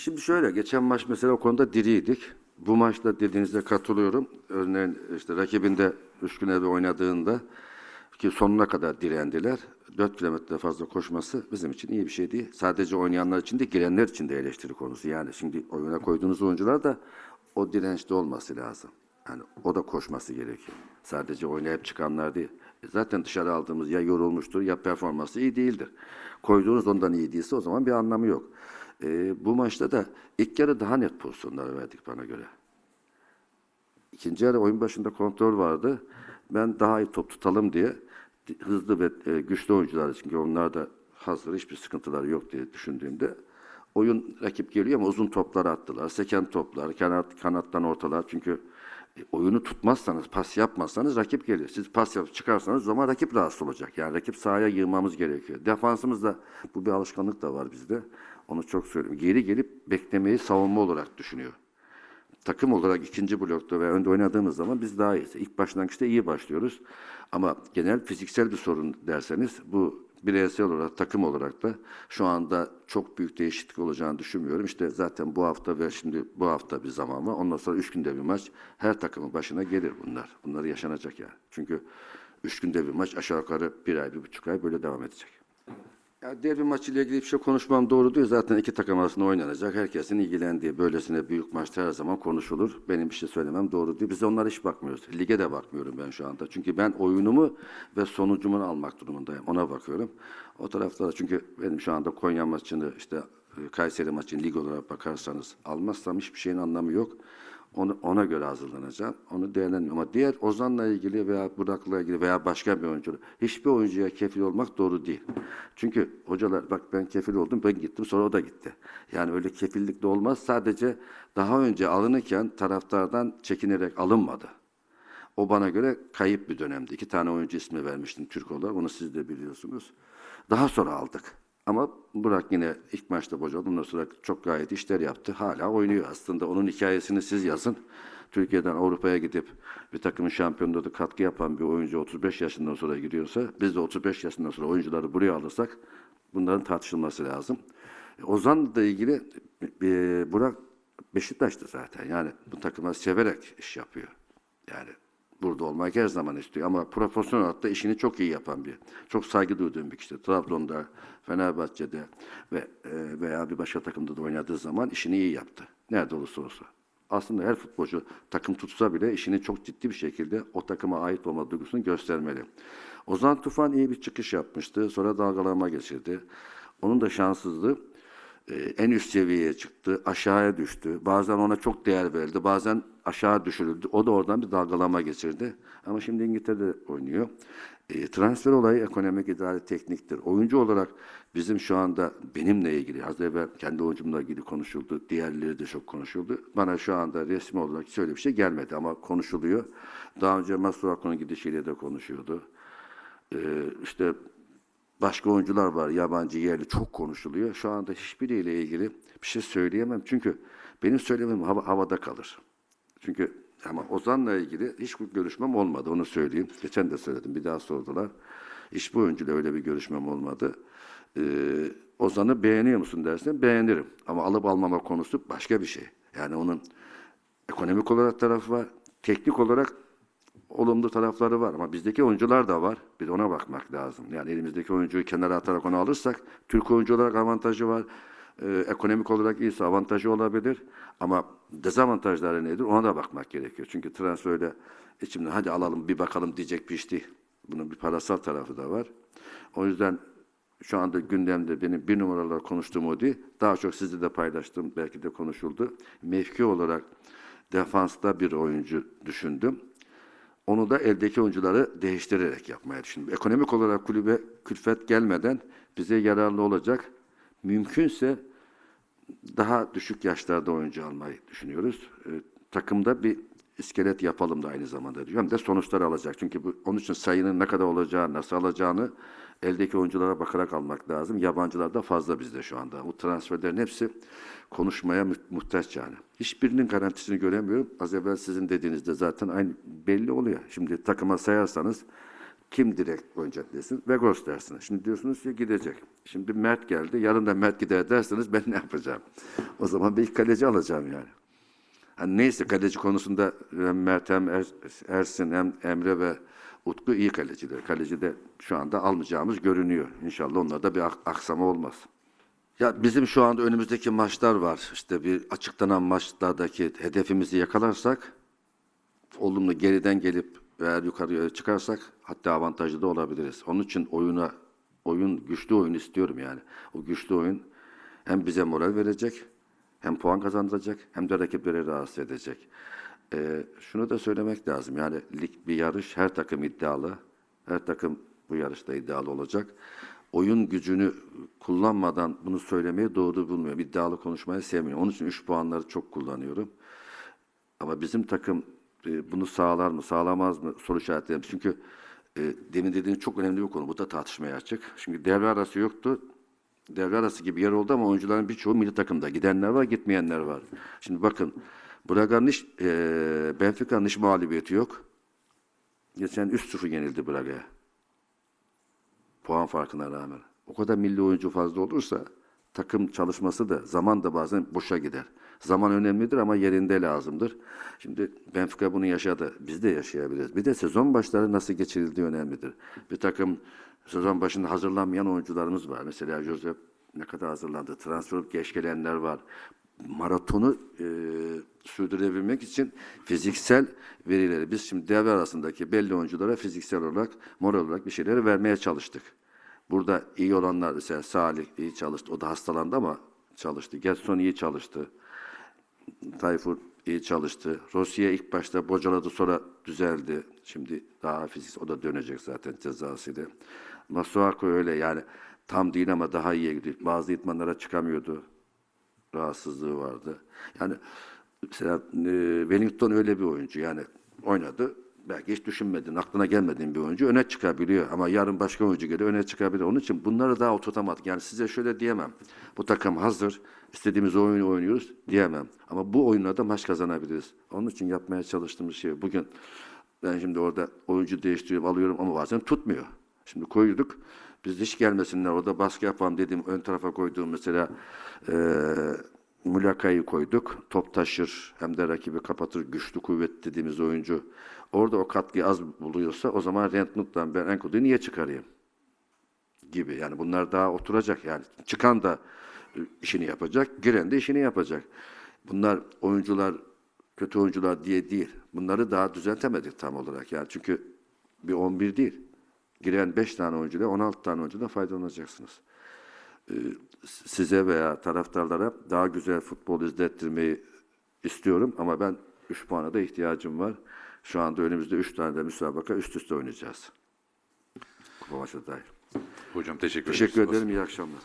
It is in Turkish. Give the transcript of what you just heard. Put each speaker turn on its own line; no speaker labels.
Şimdi şöyle, geçen maç mesela o konuda diriydik. Bu maçta dediğinizde katılıyorum. Örneğin işte rakibinde üç gün evvel oynadığında ki sonuna kadar direndiler. 4 kilometre fazla koşması bizim için iyi bir şey değil. Sadece oynayanlar için de girenler için de eleştiri konusu. Yani şimdi oyuna koyduğunuz oyuncular da o dirençte olması lazım. Yani o da koşması gerekiyor. Sadece oynayıp çıkanlar değil. E Zaten dışarı aldığımız ya yorulmuştur ya performansı iyi değildir. Koyduğunuz ondan iyi değilse o zaman bir anlamı yok. E, bu maçta da ilk yarı daha net pozisyonlar verdik bana göre. İkinci yarı oyun başında kontrol vardı. Ben daha iyi top tutalım diye hızlı ve e, güçlü oyuncular çünkü onlar da hazır hiçbir sıkıntıları yok diye düşündüğümde oyun rakip geliyor ama uzun toplar attılar. Seken toplar, kanat, kanattan ortalar. Çünkü e, oyunu tutmazsanız, pas yapmazsanız rakip gelir. Siz pas yapıp çıkarsanız zaman rakip rahatsız olacak. Yani rakip sahaya yığmamız gerekiyor. Defansımızda bu bir alışkanlık da var bizde. Onu çok söylüyorum. Geri gelip beklemeyi savunma olarak düşünüyor takım olarak ikinci blokta ve önde oynadığımız zaman biz daha iyiyiz. İlk başlangıçta iyi başlıyoruz. Ama genel fiziksel bir sorun derseniz bu bireysel olarak, takım olarak da şu anda çok büyük değişiklik olacağını düşünmüyorum. İşte zaten bu hafta ve şimdi bu hafta bir zaman var. Ondan sonra üç günde bir maç. Her takımın başına gelir bunlar. Bunlar yaşanacak yani. Çünkü üç günde bir maç aşağı yukarı bir ay, bir buçuk ay böyle devam edecek. Ya derbi maçıyla ilgili bir şey konuşmam doğru değil. Zaten iki takım arasında oynanacak. Herkesin ilgilendiği böylesine büyük maçta her zaman konuşulur. Benim bir şey söylemem doğru değil. Biz onlara hiç bakmıyoruz. Lige de bakmıyorum ben şu anda. Çünkü ben oyunumu ve sonucumu almak durumundayım. Ona bakıyorum. O tarafta çünkü benim şu anda Konya maçını işte e, Kayseri maçını lig olarak bakarsanız almazsam hiçbir şeyin anlamı yok. Onu, ona göre hazırlanacağım. Onu değerlendirmiyorum. Ama diğer Ozan'la ilgili veya Burak'la ilgili veya başka bir oyuncu, hiçbir oyuncuya kefil olmak doğru değil. Çünkü hocalar bak ben kefil oldum, ben gittim sonra o da gitti. Yani öyle kefillik de olmaz. Sadece daha önce alınırken taraftardan çekinerek alınmadı. O bana göre kayıp bir dönemdi. İki tane oyuncu ismi vermiştim Türk olarak. Onu siz de biliyorsunuz. Daha sonra aldık. Ama Burak yine ilk maçta bocadı. Ondan sonra çok gayet işler yaptı. Hala oynuyor aslında. Onun hikayesini siz yazın. Türkiye'den Avrupa'ya gidip bir takımın şampiyonluğunda da katkı yapan bir oyuncu 35 yaşından sonra gidiyorsa, biz de 35 yaşından sonra oyuncuları buraya alırsak bunların tartışılması lazım. Ozan'la ilgili e, Burak Beşiktaş'tı zaten. Yani bu takıma severek iş yapıyor. Yani burada olmak her zaman istiyor. Ama profesyonel hayatta işini çok iyi yapan bir, çok saygı duyduğum bir kişi. Trabzon'da, Fenerbahçe'de ve e, veya bir başka takımda da oynadığı zaman işini iyi yaptı. Nerede olursa olsun. Aslında her futbolcu takım tutsa bile işini çok ciddi bir şekilde o takıma ait olma duygusunu göstermeli. Ozan Tufan iyi bir çıkış yapmıştı. Sonra dalgalanma geçirdi. Onun da şanssızlığı en üst seviyeye çıktı, aşağıya düştü. Bazen ona çok değer verildi, bazen aşağı düşürüldü. O da oradan bir dalgalama geçirdi. Ama şimdi İngiltere'de oynuyor. E, transfer olayı ekonomik idare tekniktir. Oyuncu olarak bizim şu anda benimle ilgili, az evvel kendi oyuncumla ilgili konuşuldu, diğerleri de çok konuşuldu. Bana şu anda resmi olarak hiç öyle bir şey gelmedi ama konuşuluyor. Daha önce Masuaku'nun gidişiyle de konuşuyordu. E, işte Başka oyuncular var, yabancı, yerli çok konuşuluyor. Şu anda hiçbiriyle ilgili bir şey söyleyemem. Çünkü benim söylemem hava, havada kalır. Çünkü ama Ozan'la ilgili hiçbir görüşmem olmadı, onu söyleyeyim. Geçen de söyledim, bir daha sordular. Hiçbir oyuncuyla öyle bir görüşmem olmadı. Ee, Ozan'ı beğeniyor musun dersen beğenirim. Ama alıp almama konusu başka bir şey. Yani onun ekonomik olarak tarafı var, teknik olarak olumlu tarafları var ama bizdeki oyuncular da var. Bir ona bakmak lazım. Yani elimizdeki oyuncuyu kenara atarak onu alırsak Türk oyuncu olarak avantajı var. Ee, ekonomik olarak iyiyse avantajı olabilir. Ama dezavantajları nedir? Ona da bakmak gerekiyor. Çünkü transferde içimde hadi alalım bir bakalım diyecek bir iş değil. Bunun bir parasal tarafı da var. O yüzden şu anda gündemde benim bir numaralar konuştuğum o değil. Daha çok sizle de paylaştım. Belki de konuşuldu. Mevki olarak defansta bir oyuncu düşündüm. Onu da eldeki oyuncuları değiştirerek yapmaya düşündüm. Ekonomik olarak kulübe külfet gelmeden bize yararlı olacak. Mümkünse daha düşük yaşlarda oyuncu almayı düşünüyoruz. Ee, takımda bir iskelet yapalım da aynı zamanda diyor. Hem de sonuçlar alacak. Çünkü bu, onun için sayının ne kadar olacağı, nasıl alacağını eldeki oyunculara bakarak almak lazım. Yabancılar da fazla bizde şu anda. Bu transferlerin hepsi konuşmaya mu- muhtaç yani. Hiçbirinin garantisini göremiyorum. Az evvel sizin dediğinizde zaten aynı belli oluyor. Şimdi takıma sayarsanız Kim direkt oynayacak dersiniz? Vegos dersiniz. Şimdi diyorsunuz ki gidecek. Şimdi Mert geldi. Yarın da Mert gider derseniz ben ne yapacağım? O zaman bir kaleci alacağım yani. Hani neyse kaleci konusunda hem Mert hem Er- Ersin hem Emre ve Utku iyi kaleciler. Kaleci de şu anda almayacağımız görünüyor. İnşallah onlarda bir ak- aksama olmaz. Ya bizim şu anda önümüzdeki maçlar var. İşte bir açıklanan maçlardaki hedefimizi yakalarsak olumlu geriden gelip eğer yukarıya çıkarsak hatta avantajlı da olabiliriz. Onun için oyuna oyun güçlü oyun istiyorum yani. O güçlü oyun hem bize moral verecek, hem puan kazandıracak, hem de rakipleri rahatsız edecek. Ee, şunu da söylemek lazım. Yani lig bir yarış, her takım iddialı. Her takım bu yarışta iddialı olacak. Oyun gücünü kullanmadan bunu söylemeyi doğru bulmuyorum. İddialı konuşmayı sevmiyorum. Onun için 3 puanları çok kullanıyorum. Ama bizim takım e, bunu sağlar mı, sağlamaz mı soru işaretlerim. Çünkü e, demin dediğin çok önemli bir konu. Bu da tartışmaya açık. Çünkü devre arası yoktu. Devre arası gibi yer oldu ama oyuncuların birçoğu milli takımda. Gidenler var, gitmeyenler var. Şimdi bakın, Braga'nın hiç, e, Benfica'nın hiç mağlubiyeti yok. Geçen 3-0 yenildi Braga'ya. Puan farkına rağmen. O kadar milli oyuncu fazla olursa takım çalışması da zaman da bazen boşa gider. Zaman önemlidir ama yerinde lazımdır. Şimdi Benfica bunu yaşadı. Biz de yaşayabiliriz. Bir de sezon başları nasıl geçirildiği önemlidir. Bir takım sezon başında hazırlanmayan oyuncularımız var. Mesela Josep ne kadar hazırlandı. Transfer geç gelenler var. Maratonu e, sürdürebilmek için fiziksel verileri biz şimdi devre arasındaki belli oyunculara fiziksel olarak, moral olarak bir şeyleri vermeye çalıştık. Burada iyi olanlar mesela Salih iyi çalıştı. O da hastalandı ama çalıştı. Gerson iyi çalıştı. Tayfur iyi çalıştı. Rossi'ye ilk başta bocaladı sonra düzeldi. Şimdi daha fiziksel o da dönecek zaten cezasıyla. Masuako öyle yani tam değil ama daha iyiye gidiyor. Bazı idmanlara çıkamıyordu. Rahatsızlığı vardı. Yani mesela e, Wellington öyle bir oyuncu yani oynadı. Belki hiç düşünmedin, aklına gelmediğin bir oyuncu öne çıkabiliyor. Ama yarın başka oyuncu geliyor öne çıkabilir. Onun için bunları daha oturtamadık. Yani size şöyle diyemem. Bu takım hazır, istediğimiz oyunu oynuyoruz diyemem. Ama bu oyunlarda maç kazanabiliriz. Onun için yapmaya çalıştığımız şey bugün ben şimdi orada oyuncu değiştiriyorum, alıyorum ama bazen tutmuyor. Şimdi koyduk. Biz hiç gelmesinler orada baskı yapalım dediğim ön tarafa koyduğum mesela eee Mulaka'yı koyduk. Top taşır hem de rakibi kapatır. Güçlü kuvvet dediğimiz oyuncu. Orada o katkıyı az buluyorsa o zaman Rentnut'tan ben Enkudu'yu niye çıkarayım? Gibi. Yani bunlar daha oturacak yani. Çıkan da e, işini yapacak, giren de işini yapacak. Bunlar oyuncular, kötü oyuncular diye değil. Bunları daha düzeltemedik tam olarak. Yani çünkü bir 11 değil. Giren 5 tane oyuncuyla 16 tane oyuncudan faydalanacaksınız size veya taraftarlara daha güzel futbol izlettirmeyi istiyorum ama ben 3 puana da ihtiyacım var. Şu anda önümüzde 3 tane de müsabaka üst üste oynayacağız. Kupa maçı dahil.
Hocam teşekkür,
Teşekkür
ederiz.
ederim. İyi akşamlar.